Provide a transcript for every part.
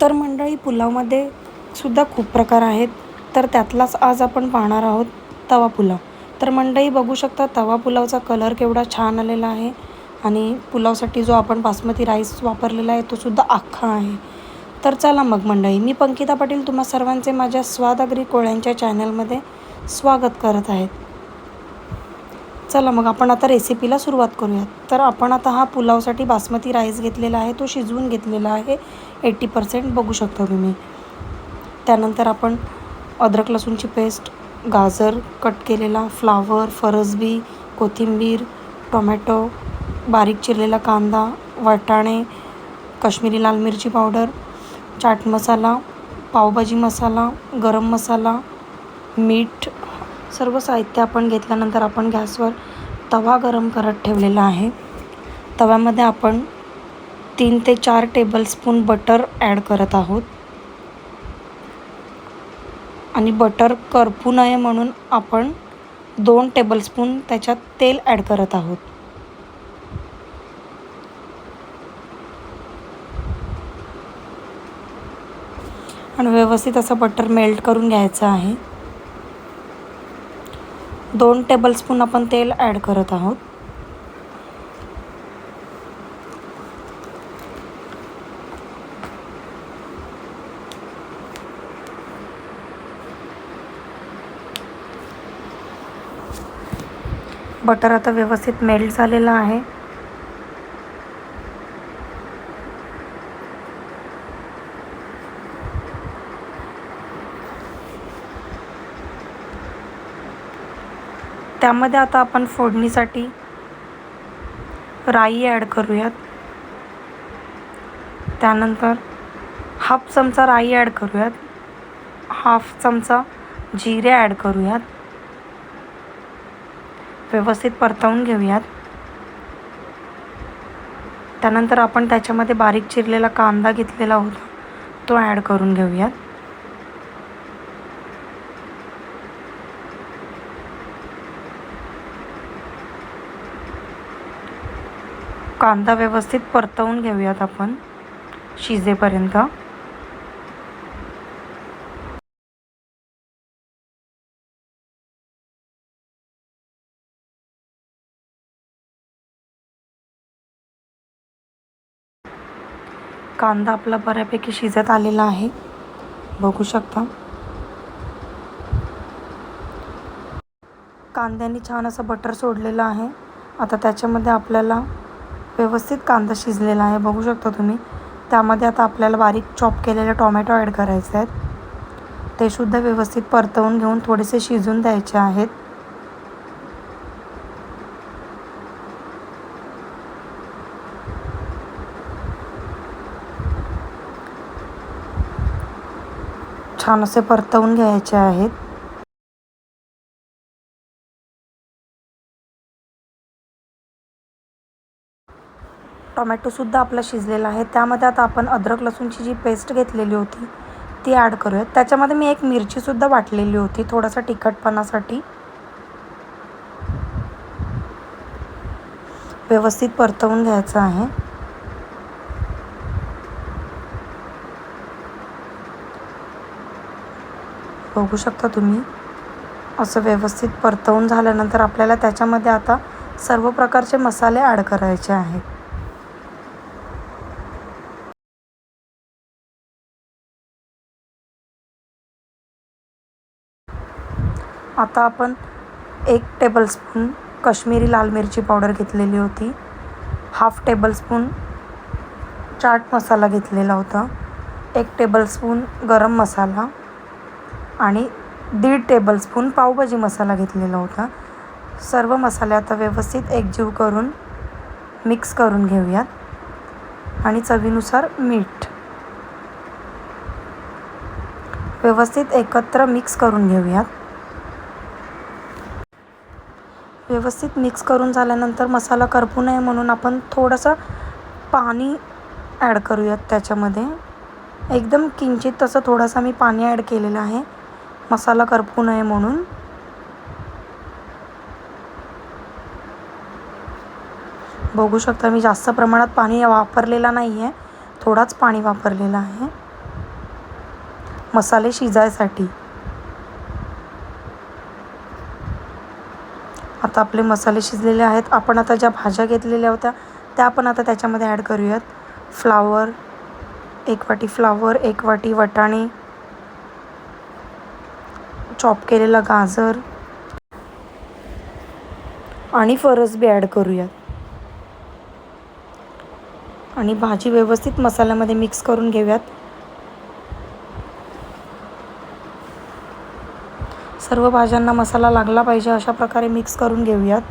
तर मंडळी पुलावमध्ये सुद्धा खूप प्रकार आहेत. तर त्यातलाच आज आपण पाहणार आहोत तवा पुलाव. तर मंडळी बघू शकता तवा पुलावचा कलर केवढा छान आलेला आहे आणि पुलावसाठी जो आपण बासमती राईस वापरलेला आहे तो सुद्धा अख्खा आहे. तर चला मग मंडळी मी पंकिता पाटील तुम्हा सर्वांचे माझ्या स्वादागरी कोळ्यांच्या चॅनलमध्ये स्वागत करत आहेत चला मग आपण आता रेसिपीला सुरुवात करूयात. तर आपण आता हा पुलावसाठी बासमती राईस घेतलेला आहे तो शिजवून घेतलेला आहे. एट्टी पर्सेंट बघू शकता तुम्ही. त्यानंतर आपण अद्रक लसूणची पेस्ट गाजर कट केलेला फ्लावर फरसबी कोथिंबीर टोमॅटो बारीक चिरलेला कांदा वाटाणे काश्मीरी लाल मिरची पावडर चाट मसाला पावभाजी मसाला गरम मसाला मीठ सर्व साहित्य आपण घेतल्यानंतर आपण गॅसवर तवा गरम करत ठेवलेला आहे. तव्यामध्ये आपण तीन ते चार टेबलस्पून बटर ॲड करत आहोत. आणि बटर करपू नये म्हणून आपण दोन टेबलस्पून त्याच्यात तेल ॲड करत आहोत. आणि व्यवस्थित असं बटर मेल्ट करून घ्यायचं आहे. दोन टेबलस्पून आपण तेल ॲड करत आहोत. बटर आता व्यवस्थित मेल्ट झालेलं आहे. त्यामध्ये आता आपण फोडणीसाठी राई ॲड करूयात. त्यानंतर हाफ चमचा राई ॲड करूयात. हाफ चमचा जिरे ॲड करूयात. व्यवस्थित परतवून घेऊयात. त्यानंतर आपण त्याच्यामध्ये बारीक चिरलेला कांदा घेतलेला होता तो ॲड करून घेऊयात. कांदा व्यवस्थित परतवून घेऊयात आपण शिजेपर्यंत. कांदा आपला बऱ्यापैकी शिजत आलेला आहे. बघू शकता. कांद्याने छान असं बटर सोडलेलं आहे. आता त्याच्यामध्ये आपल्याला व्यवस्थित कांदा शिजलेला आहे बघू शकता तुम्ही. त्यामध्ये आता आपल्याला बारीक चॉप केलेले टोमॅटो ॲड करायचे आहेत. ते सुद्धा व्यवस्थित परतवून घेऊन थोडेसे शिजून द्यायचे आहेत. छान असे परतवून घ्यायचे आहेत. टोमॅटोसुद्धा आपला शिजलेला आहे. त्यामध्ये आता आपण अद्रक लसूणची जी पेस्ट घेतलेली होती ती ॲड करूयात. त्याच्यामध्ये मी एक मिरचीसुद्धा वाटलेली होती थोडासा तिखटपणासाठी. व्यवस्थित परतवून घ्यायचं आहे. बघू शकता तुम्ही असं व्यवस्थित परतवून झाल्यानंतर आपल्याला त्याच्यामध्ये आता सर्व प्रकारचे मसाले ॲड करायचे आहेत. आता आपण एक टेबलस्पून कश्मीरी लाल मिरची पावडर घेतलेली होती. हाफ टेबलस्पून चाट मसाला घेतलेला होता. एक टेबलस्पून गरम मसाला आणि दीड टेबलस्पून पावभाजी मसाला घेतलेला होता. सर्व मसाले आता व्यवस्थित एकजीव करून मिक्स करून घेऊयात. आणि चवीनुसार मीठ व्यवस्थित एकत्र मिक्स करून घेऊयात. व्यवस्थित मिक्स करून झाल्यानंतर मसाला करपू नये म्हणून आपण थोडंसं पाणी ॲड करूयात त्याच्यामध्ये. एकदम किंचित तसं थोडासा मी पाणी ॲड केलेलं आहे. मसाला करपू नये म्हणून. बघू शकता मी जास्त प्रमाणात पाणी वापरलेला नाही आहे थोडाच पाणी वापरलेलं आहे. मसाले शिजायसाठी. आता आपले मसाले शिजलेले आहेत. आपण आता ज्या भाज्या घेतलेल्या होत्या त्या आपण आता त्याच्यामध्ये ॲड करूयात. फ्लावर एक वाटी फ्लावर एक वाटी वटाणे. चॉप केलेला गाजर. आणि फरसबी ॲड करूयात. आणि भाजी व्यवस्थित मसाल्यामध्ये मिक्स करून घेऊयात. सर्व भाज्यांना मसाला लागला पाहिजे अशा प्रकारे मिक्स करून घेऊयात.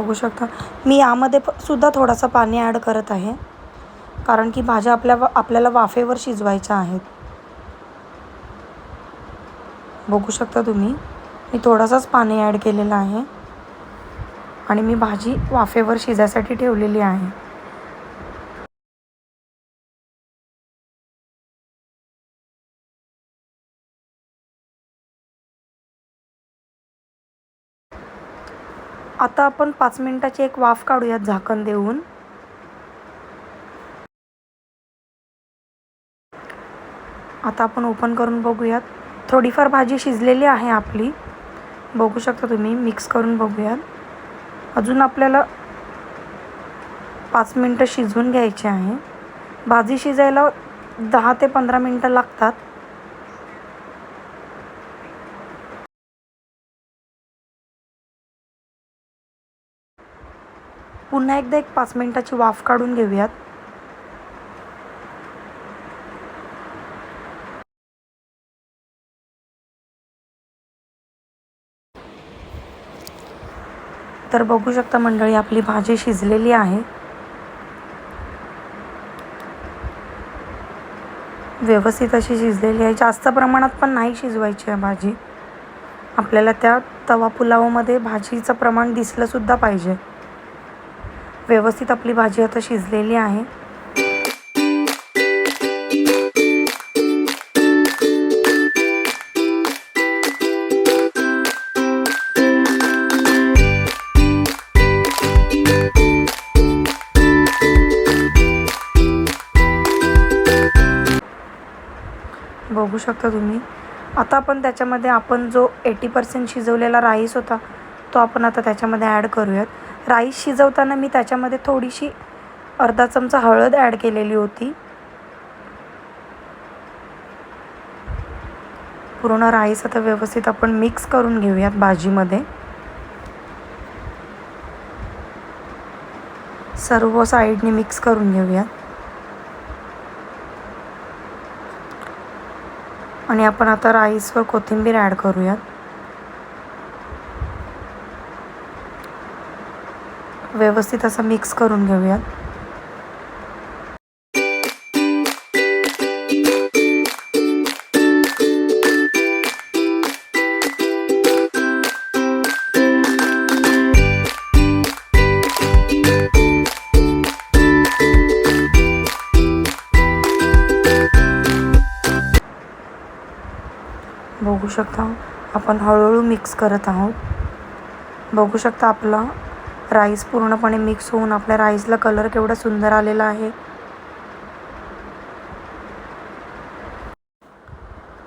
बघू शकता. मी यामध्ये प- सुद्धा थोडासा पाणी ॲड करत आहे. कारण की भाज्या आपल्या आपल्याला वाफेवर शिजवायच्या आहेत. बघू शकता तुम्ही. मी थोडासाच पाणी ॲड केलेलं आहे. आणि मी भाजी वाफेवर शिजायसाठी ठेवलेली आहे. आता आपण पाच मिनिटाची एक वाफ काढूयात झाकण देऊन. आता आपण ओपन करून बघूयात. थोडीफार भाजी शिजलेली आहे आपली. बघू शकता तुम्ही मिक्स करून बघूयात. अजून आपल्याला पाच मिनटं शिजवून घ्यायची आहे. भाजी शिजायला दहा ते पंधरा मिनटं लागतात. पुन्हा एकदा एक पाच मिनिटाची वाफ काढून घेऊयात. तर बघू शकता मंडळी आपली भाजी शिजलेली आहे. व्यवस्थित अशी शिजलेली आहे. जास्त प्रमाणात पण नाही शिजवायची आहे भाजी. आपल्याला त्या तवा पुलावमध्ये भाजीचं प्रमाण दिसलंसुद्धा पाहिजे. व्यवस्थित आपली भाजी आता शिजलेली आहे. बघू शकता तुम्ही. आता आपण त्याच्यामध्ये आपण जो एटी पर्सेंट शिजवलेला राईस होता तो आपण आता त्याच्यामध्ये ॲड करूयात. राईस शिजवताना मी त्याच्यामध्ये थोडीशी अर्धा चमचा हळद ॲड केलेली होती. पूर्ण राईस आता व्यवस्थित आपण मिक्स करून घेऊयात भाजीमध्ये. सर्व साईडने मिक्स करून घेऊयात. आणि आपण आता राईसवर कोथिंबीर ॲड करूयात. व्यवस्थित असं मिक्स करून घेऊयात. बघू शकता आपण हळूहळू मिक्स करत आहोत. बघू शकता आपला राईस पूर्णपणे मिक्स होऊन आपल्या राईसला कलर केवढा सुंदर आलेला आहे.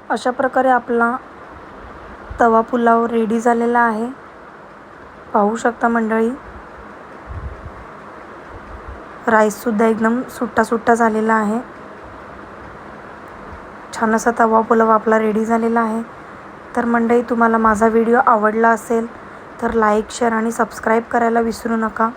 अशा प्रकारे आपला तवा पुलाव रेडी झालेला आहे. पाहू शकता मंडळी राईससुद्धा एकदम सुट्टा सुट्टा झालेला आहे. छान असा तवा पुलाव आपला रेडी झालेला आहे. तर मंडळी तुम्हाला माझा व्हिडिओ आवडला असेल तर लाईक शेअर आणि सबस्क्राईब करायला विसरू नका.